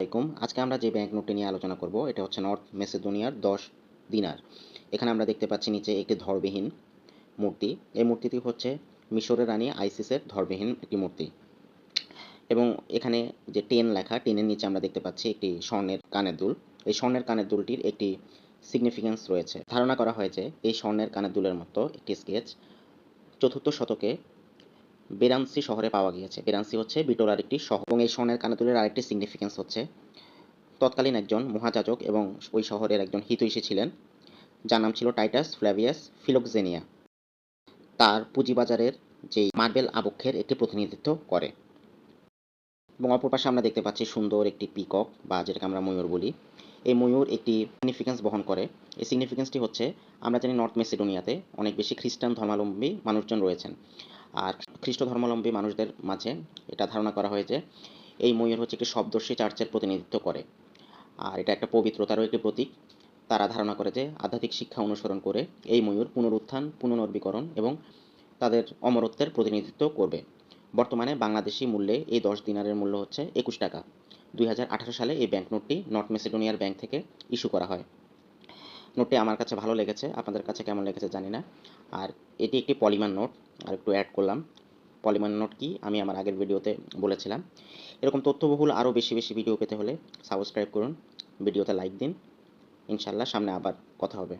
আলাইকুম। আজকে আমরা যে ব্যাংক নোটটি নিয়ে আলোচনা করব, এটা হচ্ছে নর্থ মেসিডোনিয়ার দশ দিনার। এখানে আমরা দেখতে পাচ্ছি নিচে একটি ধরবিহীন মূর্তি। এই মূর্তিটি হচ্ছে মিশরের রানী আইসিসের ধরবিহীন একটি মূর্তি। এবং এখানে যে টেন লেখা টেনের নিচে আমরা দেখতে পাচ্ছি একটি স্বর্ণের কানের দুল। এই স্বর্ণের কানের দুলটির একটি সিগনিফিক্যান্স রয়েছে। ধারণা করা হয় যে এই স্বর্ণের কানের দুলের মতো একটি স্কেচ চতুর্থ শতকে বেরান্সি শহরে পাওয়া গিয়েছে। বেরান্সি হচ্ছে বিটোলার একটি শহর এবং এই স্বর্ণের কানাতুলের আরেকটি সিগনিফিক্যান্স হচ্ছে। তৎকালীন একজন মহাযাজক এবং ওই শহরের একজন হিতৈষী ছিলেন। যার নাম ছিল টাইটাস ফ্ল্যাভিয়াস ফিলোক্সেনিয়া। তার পুঁজিবাজারের যে মার্বেল আবক্ষের একটি প্রতিনিধিত্ব করে। এবং অপর পাশে আমরা দেখতে পাচ্ছি সুন্দর একটি পিকক বা যেটাকে আমরা ময়ূর বলি। এই ময়ূর একটি সিগনিফিক্যান্স বহন করে। এই সিগনিফিক্যান্সটি হচ্ছে, আমরা জানি নর্থ মেসিডোনিয়াতে অনেক বেশি খ্রিস্টান ধর্মাবলম্বী মানুষজন রয়েছেন। আর খ্রিস্ট ধর্মাবলম্বী মানুষদের মাঝে এটা ধারণা করা হয় যে এই ময়ূর হচ্ছে একটি শব্দর্শী চার্চের প্রতিনিধিত্ব করে। আর এটা একটা পবিত্রতারও একটি প্রতীক। তারা ধারণা করে যে আধ্যাত্মিক শিক্ষা অনুসরণ করে এই ময়ূর পুনরুত্থান, পুনর্নবীকরণ এবং তাদের অমরত্বের প্রতিনিধিত্ব করবে। বর্তমানে বাংলাদেশি মূল্যে এই দশ দিনারের মূল্য হচ্ছে একুশ টাকা। দুই হাজার আঠারো সালে এই ব্যাংক নোটটি নর্থ মেসিডোনিয়ার ব্যাংক থেকে ইস্যু করা হয়। নোটটি আমার কাছে ভালো লেগেছে। আপনাদের কাছে কেমন লেগেছে জানি না। আর এটি একটি পলিমার নোট। আর একটু অ্যাড করলাম। পলিমার নোট কি? আমি আমার আগের ভিডিওতে বলেছিলাম। এরকম তথ্যবহুল আরও বেশি বেশি ভিডিও পেতে হলে সাবস্ক্রাইব করুন। ভিডিওতে লাইক দিন। ইনশাল্লাহ সামনে আবার কথা হবে।